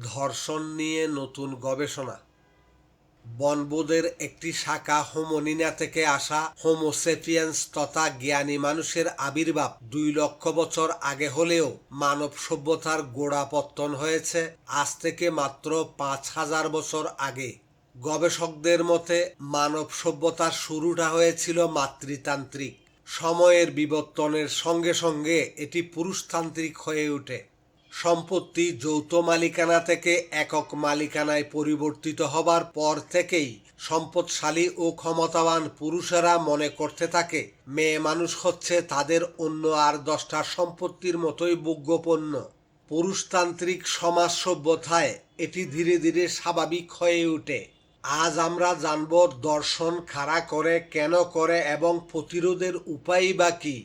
ধর্ষণ নিয়ে নতুন গবেষণা। বনবোদের একটি শাখা হোমোনিনা থেকে আসা হোমোসেপিয়েন্স তথা জ্ঞানী মানুষের আবির্ভাব দুই লক্ষ বছর আগে হলেও মানব সভ্যতার গোড়াপত্তন হয়েছে। আজ থেকে মাত্র পাঁচ হাজার বছর আগে গবেষকদের মতে মানব সভ্যতার শুরুটা হয়েছিল মাতৃতান্ত্রিক। সময়ের বিবর্তনের সঙ্গে সঙ্গে এটি পুরুষতান্ত্রিক হয়ে ওঠে সম্পত্তি যৌথ মালিকানা থেকে একক মালিকানায় পরিবর্তিত হবার পর থেকেই সম্পদশালী ও ক্ষমতাবান পুরুষেরা মনে করতে থাকে, মেয়ে মানুষ হচ্ছে তাদের অন্য আর দশটা সম্পত্তির মতোই ভোগ্যপণ্য পুরুষতান্ত্রিক সমাজ সভ্যতায় এটি ধীরে ধীরে স্বাভাবিক হয়ে ওঠে। আজ আমরা জানব দর্শন খাড়া করে কেন করে এবং প্রতিরোধের উপায় বা কী।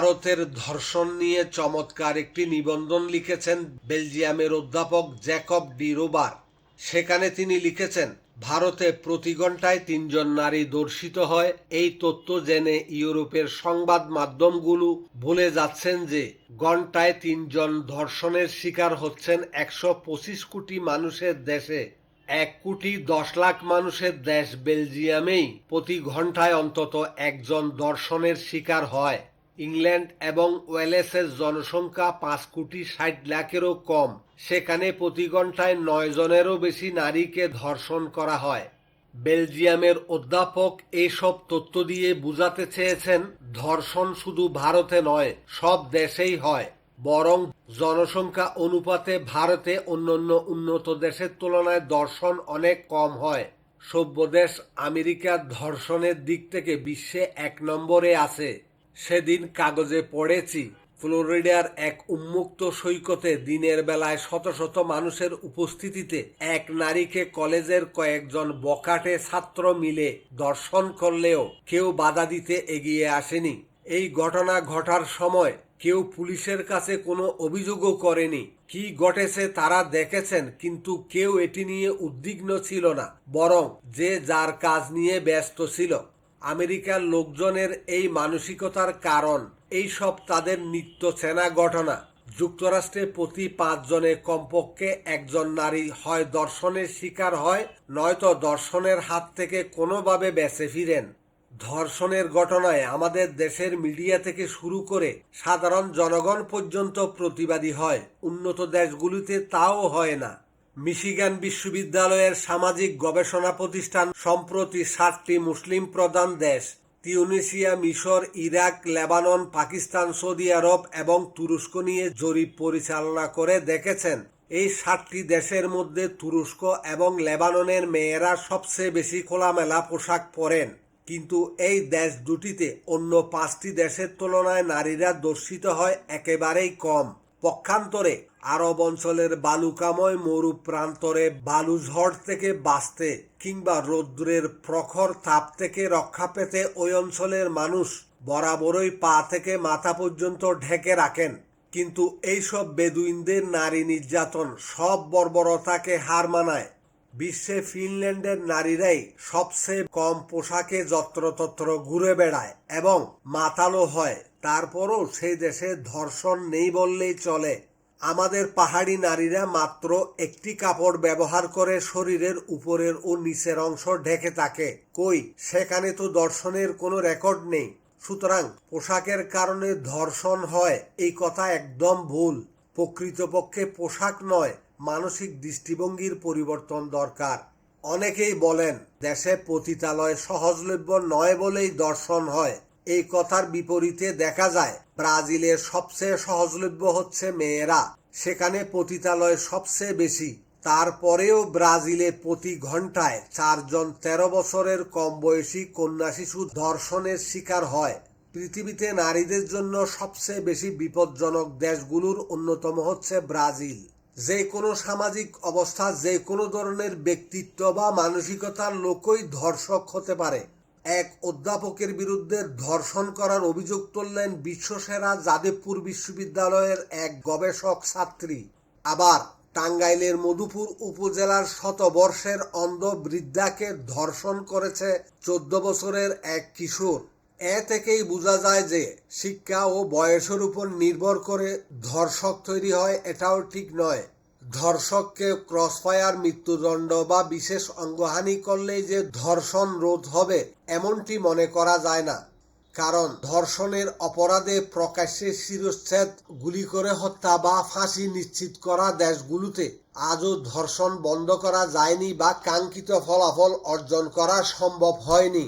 ভারতের ধর্ষণ নিয়ে চমৎকার একটি নিবন্ধন লিখেছেন বেলজিয়ামের অধ্যাপক জ্যাকব ডি রোবার। সেখানে তিনি লিখেছেন, ভারতে প্রতি ঘন্টায় তিনজন নারী দর্শিত হয়। এই তথ্য জেনে ইউরোপের সংবাদ মাধ্যমগুলো ভুলে যাচ্ছেন যে ঘন্টায় তিনজন ধর্ষণের শিকার হচ্ছেন একশো পঁচিশ কোটি মানুষের দেশে। এক কোটি দশ লাখ মানুষের দেশ বেলজিয়ামেই প্রতি ঘন্টায় অন্তত একজন দর্শনের শিকার হয়। ইংল্যান্ড এবং ওয়েলেসের জনসংখ্যা পাঁচ কোটি ষাট লাখেরও কম। সেখানে প্রতি ঘন্টায় নয় জনেরও বেশি নারীকে ধর্ষণ করা হয়। বেলজিয়ামের অধ্যাপক এইসব তথ্য দিয়ে বুঝাতে চেয়েছেন, ধর্ষণ শুধু ভারতে নয়, সব দেশেই হয়। বরং জনসংখ্যা অনুপাতে ভারতে অন্যান্য উন্নত দেশের তুলনায় দর্শন অনেক কম হয়। সভ্য দেশ আমেরিকার ধর্ষণের দিক থেকে বিশ্বে এক নম্বরে আছে। সেদিন কাগজে পড়েছি, ফ্লোরিডার এক উন্মুক্ত সৈকতে দিনের বেলায় শত শত মানুষের উপস্থিতিতে এক নারীকে কলেজের কয়েকজন বকাটে ছাত্র মিলে দর্শন করলেও কেউ বাধা দিতে এগিয়ে আসেনি। এই ঘটনা ঘটার সময় কেউ পুলিশের কাছে কোনো অভিযোগও করেনি। কি ঘটেছে তারা দেখেছেন, কিন্তু কেউ এটি নিয়ে উদ্বিগ্ন ছিল না, বরং যে যার কাজ নিয়ে ব্যস্ত ছিল। আমেরিকার লোকজনের এই মানসিকতার কারণ। এই সব তাদের নিত্য চেনা ঘটনা। যুক্তরাষ্ট্রে প্রতি পাঁচজনে কমপক্ষে একজন নারী হয় দর্শনের শিকার হয়, নয়তো দর্শনের হাত থেকে কোনোভাবে বেঁচে ফিরেন। ধর্ষণের ঘটনায় আমাদের দেশের মিডিয়া থেকে শুরু করে সাধারণ জনগণ পর্যন্ত প্রতিবাদী হয়। উন্নত দেশগুলিতে তাও হয় না। মিশিগান বিশ্ববিদ্যালয়ের সামাজিক গবেষণা প্রতিষ্ঠান সম্প্রতি সাতটি মুসলিম প্রধান দেশ, তিউনিসিয়া, মিশর, ইরাক, লেবানন, পাকিস্তান, সৌদি আরব এবং তুরস্ক নিয়ে জরিপ পরিচালনা করে দেখেছেন। এই সাতটি দেশের মধ্যে তুরস্ক এবং লেবাননের মেয়েরা সবচেয়ে বেশি খোলামেলা পোশাক পরেন। কিন্তু এই দেশ দুটিতে অন্য পাঁচটি দেশের তুলনায় নারীরা দর্শিত হয় একেবারেই কম। পক্ষান্তরে আরব অঞ্চলের বালুকাময় মরু প্রান্তরে বালু ঝড় থেকে বাঁচতে কিংবা রৌদ্রের প্রখর তাপ থেকে রক্ষা পেতে ওই অঞ্চলের মানুষ বরাবরই পা থেকে মাথা পর্যন্ত ঢেকে রাখেন। কিন্তু এইসব বেদুইনদের নারী নির্যাতন সব বর্বরতাকে হার মানায়। বিশ্বে ফিনল্যান্ডের নারীরাই সবচেয়ে কম পোশাকে যত্রতত্র ঘুরে বেড়ায় এবং মাতালো হয়। তারপরও সেই দেশে ধর্ষণ নেই বললেই চলে। আমাদের পাহাড়ি নারীরা মাত্র একটি কাপড় ব্যবহার করে শরীরের উপরের ও নিচের অংশ ঢেকে থাকে। কই, সেখানে তো দর্শনের কোনো রেকর্ড নেই। সুতরাং পোশাকের কারণে ধর্ষণ হয়, এই কথা একদম ভুল। প্রকৃতপক্ষে পোশাক নয়, মানসিক দৃষ্টিভঙ্গির পরিবর্তন দরকার। অনেকেই বলেন, দেশে পতিতালয় সহজলভ্য নয় বলেই দর্শন হয়। এই কথার বিপরীতে দেখা যায়, ব্রাজিলের সবচেয়ে সহজলভ্য হচ্ছে মেয়েরা। সেখানে পতিতালয় সবচেয়ে বেশি। তারপরেও ব্রাজিলে প্রতি ঘন্টায় চারজন তেরো বছরের কম বয়সী কন্যা শিশু ধর্ষণের শিকার হয়। পৃথিবীতে নারীদের জন্য সবচেয়ে বেশি বিপজ্জনক দেশগুলোর অন্যতম হচ্ছে ব্রাজিল। যে কোনো সামাজিক অবস্থা, যে কোনো ধরনের ব্যক্তিত্ব বা মানসিকতার লোকই ধর্ষক হতে পারে। এক অধ্যাপকের বিরুদ্ধে ধর্ষণ করার অভিযোগ তুললেন বিশ্বসেরা যাদবপুর বিশ্ববিদ্যালয়ের এক গবেষক ছাত্রী। আবার টাঙ্গাইলের মধুপুর উপজেলার শতবর্ষের অন্ধ বৃদ্ধাকে ধর্ষণ করেছে চোদ্দ বছরের এক কিশোর। এ থেকেই বোঝা যায় যে শিক্ষা ও বয়সের উপর নির্ভর করে ধর্ষক তৈরি হয়, এটাও ঠিক নয়। ধর্ষককে ক্রসফায়ার, মৃত্যুদণ্ড বা বিশেষ অঙ্গহানি করলেই যে ধর্ষণ রোধ হবে, এমনটি মনে করা যায় না। কারণ ধর্ষণের অপরাধে প্রকাশ্যে শিরচ্ছেদ গুলি করে হত্যা বা ফাঁসি নিশ্চিত করা দেশগুলোতে আজও ধর্ষণ বন্ধ করা যায়নি বা কাঙ্ক্ষিত ফলাফল অর্জন করা সম্ভব হয়নি।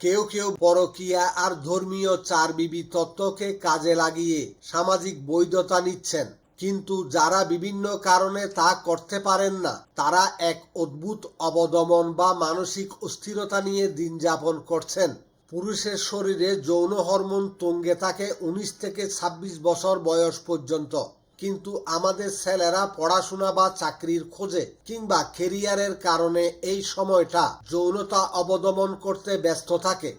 কেউ কেউ পরকীয়া আর ধর্মীয় চারবিবি তত্ত্বকে কাজে লাগিয়ে সামাজিক বৈধতা নিচ্ছেন। কিন্তু যারা বিভিন্ন কারণে তা করতে পারেন না, তারা এক অদ্ভুত অবদমন বা মানসিক অস্থিরতা নিয়ে দিন যাপন করছেন। পুরুষের শরীরে যৌন হরমোন তঙ্গে থাকে উনিশ থেকে ২৬ বছর বয়স পর্যন্ত। কিন্তু আমাদের ছেলেরা পড়াশোনা বা চাকরির খোঁজে কিংবা কেরিয়ারের কারণে এই সময়টা যৌনতা অবদমন করতে ব্যস্ত থাকে।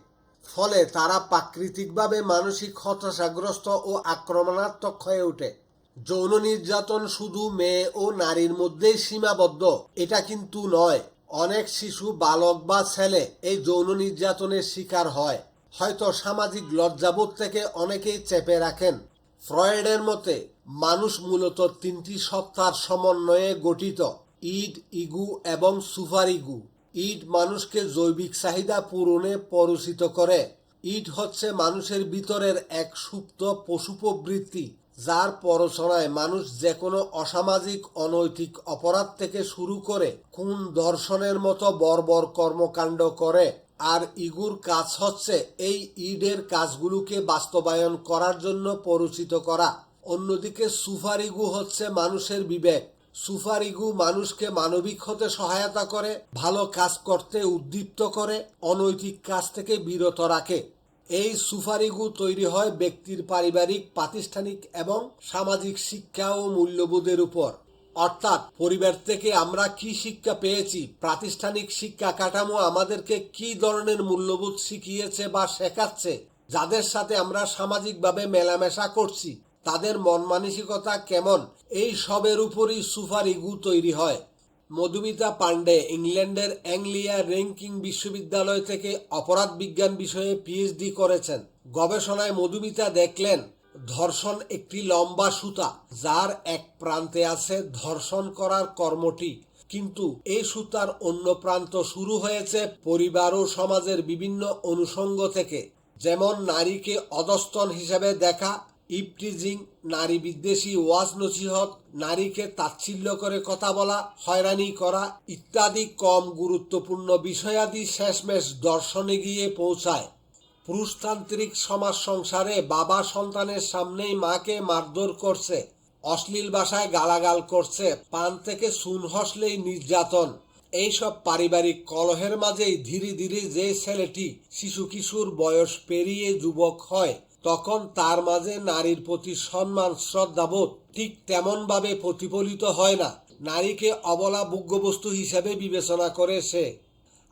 ফলে তারা প্রাকৃতিকভাবে মানসিক হতাশাগ্রস্ত ও আক্রমণাত্মক হয়ে ওঠে। যৌন নির্যাতন শুধু মেয়ে ও নারীর মধ্যেই সীমাবদ্ধ। এটা কিন্তু নয়। অনেক শিশু, বালক বা ছেলে এই যৌন নির্যাতনের শিকার হয়। হয়তো সামাজিক লজ্জাবোধ থেকে অনেকেই চেপে রাখেন। ফ্রয়েডের মতে, মানুষ মূলত তিনটি সত্তার সমন্বয়ে গঠিত। ইড, ইগু এবং সুপার ইগু। ইড মানুষকে জৈবিক চাহিদা পূরণে পরিচিত করে। ইড হচ্ছে মানুষের ভিতরের এক সুপ্ত পশু প্রবৃত্তি যার পরচনায় মানুষ যে কোনো অসামাজিক, অনৈতিক অপরাধ থেকে শুরু করে খুন, ধর্ষণের মতো বর্বর কর্মকাণ্ড করে। আর ইগুর কাজ হচ্ছে এই ইডের কাজগুলোকে বাস্তবায়ন করার জন্য পরিচিত করা। অন্যদিকে সুফার ইগু হচ্ছে মানুষের বিবেক। সুফার ইগু মানুষকে মানবিক হতে সহায়তা করে, ভালো কাজ করতে উদ্দীপ্ত করে, অনৈতিক কাজ থেকে বিরত রাখে। এই সুফারিগু তৈরি হয় ব্যক্তির পারিবারিক, প্রাতিষ্ঠানিক এবং সামাজিক শিক্ষা ও মূল্যবোধের উপর। অর্থাৎ, পরিবার থেকে আমরা কি শিক্ষা পেয়েছি, প্রাতিষ্ঠানিক শিক্ষা কাঠামো আমাদেরকে কি ধরনের মূল্যবোধ শিখিয়েছে বা শেখাচ্ছে, যাদের সাথে আমরা সামাজিকভাবে মেলামেশা করছি, তাদের মন মানসিকতা কেমন, এই সবের উপরই সুফারিগু তৈরি হয়। মধুমিতা পান্ডে ইংল্যান্ডের অ্যাংলিয়া র্যাঙ্কিং বিশ্ববিদ্যালয় থেকে অপরাধ বিজ্ঞান বিষয়ে পিএইচডি করেছেন। গবেষণায় মধুমিতা দেখলেন, ধর্ষণ একটি লম্বা সুতা, যার এক প্রান্তে আছে ধর্ষণ করার কর্মটি। কিন্তু এই সুতার অন্য প্রান্ত শুরু হয়েছে পরিবার ও সমাজের বিভিন্ন অনুষঙ্গ থেকে। যেমন নারীকে অধস্তন হিসেবে দেখা ইপটিজিং নারী বিদ্বেষী ওয়াজ নসিহত, নারীকে তাচ্ছিল্য করে কথা বলা, হয়রানি করা ইত্যাদি কম গুরুত্বপূর্ণ বিষয়াদি শেষমেশ দর্শনে গিয়ে পৌঁছায়। পুরুষতান্ত্রিক সমাজ সংসারে বাবা সন্তানের সামনেই মাকে মারধর করছে, অশ্লীল ভাষায় গালাগাল করছে, পান থেকে সুন হসলেই নির্যাতন। এইসব পারিবারিক কলহের মাঝেই ধীরে ধীরে যে ছেলেটি শিশু কিশোর বয়স পেরিয়ে যুবক হয় তখন তার মাঝে নারীর প্রতি সম্মান, শ্রদ্ধাবোধ ঠিক তেমনভাবে প্রতিফলিত হয় না। নারীকে অবলা ভোগ্যবস্তু হিসেবে বিবেচনা করে সে।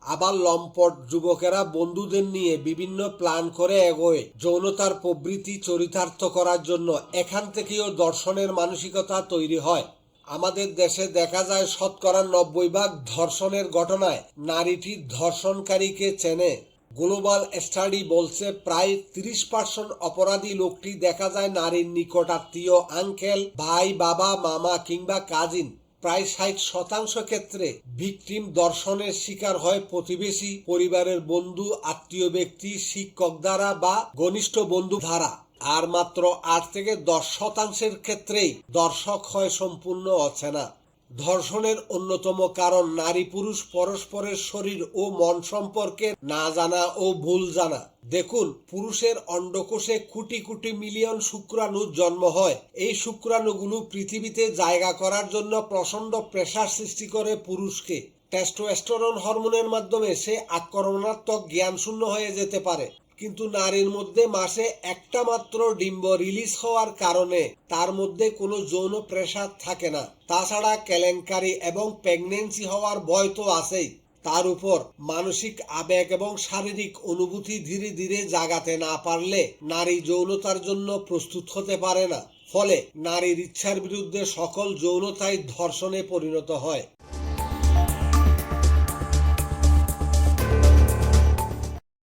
আবার লম্পট যুবকেরা বন্ধুদের নিয়ে বিভিন্ন প্ল্যান করে এগোয়। যৌনতার প্রবৃত্তি চরিতার্থ করার জন্য এখান থেকেও দর্শনের মানসিকতা তৈরি হয়। আমাদের দেশে দেখা যায় শতকরা নব্বই ভাগ ধর্ষণের ঘটনায় নারীটি ধর্ষণকারীকে চেনে। গ্লোবাল স্টাডি বলছে, প্রায় তিরিশ পার্সেন্ট অপরাধী লোকটি দেখা যায় নারীর নিকট আত্মীয়, আঙ্কেল, ভাই, বাবা, মামা কিংবা কাজিন। প্রায় ষাট শতাংশ ক্ষেত্রে ভিকটিম দর্শনের শিকার হয় প্রতিবেশী, পরিবারের বন্ধু, আত্মীয় ব্যক্তি, শিক্ষক দ্বারা বা ঘনিষ্ঠ বন্ধু দ্বারা। আর মাত্র আট থেকে দশ শতাংশের ক্ষেত্রেই দর্শক হয় সম্পূর্ণ অচেনা। ধর্ষণের অন্যতম কারণ নারী পুরুষ পরস্পরের শরীর ও মন সম্পর্কে না জানা ও ভুল জানা। দেখুন, পুরুষের অন্ডকোষে কোটি কোটি মিলিয়ন শুক্রাণুর জন্ম হয়। এই শুক্রাণুগুলো পৃথিবীতে জায়গা করার জন্য প্রচণ্ড প্রেসার সৃষ্টি করে পুরুষকে। টেস্টোস্টেরন হরমোনের মাধ্যমে সে আক্রমণাত্মক জ্ঞানশূন্য হয়ে যেতে পারে। কিন্তু নারীর মধ্যে মাসে একটা মাত্র ডিম্ব রিলিজ হওয়ার কারণে তার মধ্যে কোনো যৌন প্রেসার থাকে না। তাছাড়া কেলেঙ্কারি এবং প্রেগনেন্সি হওয়ার ভয় তো আছেই। তার উপর মানসিক আবেগ এবং শারীরিক অনুভূতি ধীরে ধীরে জাগাতে না পারলে নারী যৌনতার জন্য প্রস্তুত হতে পারে না। ফলে নারীর ইচ্ছার বিরুদ্ধে সকল যৌনতাই ধর্ষণে পরিণত হয়।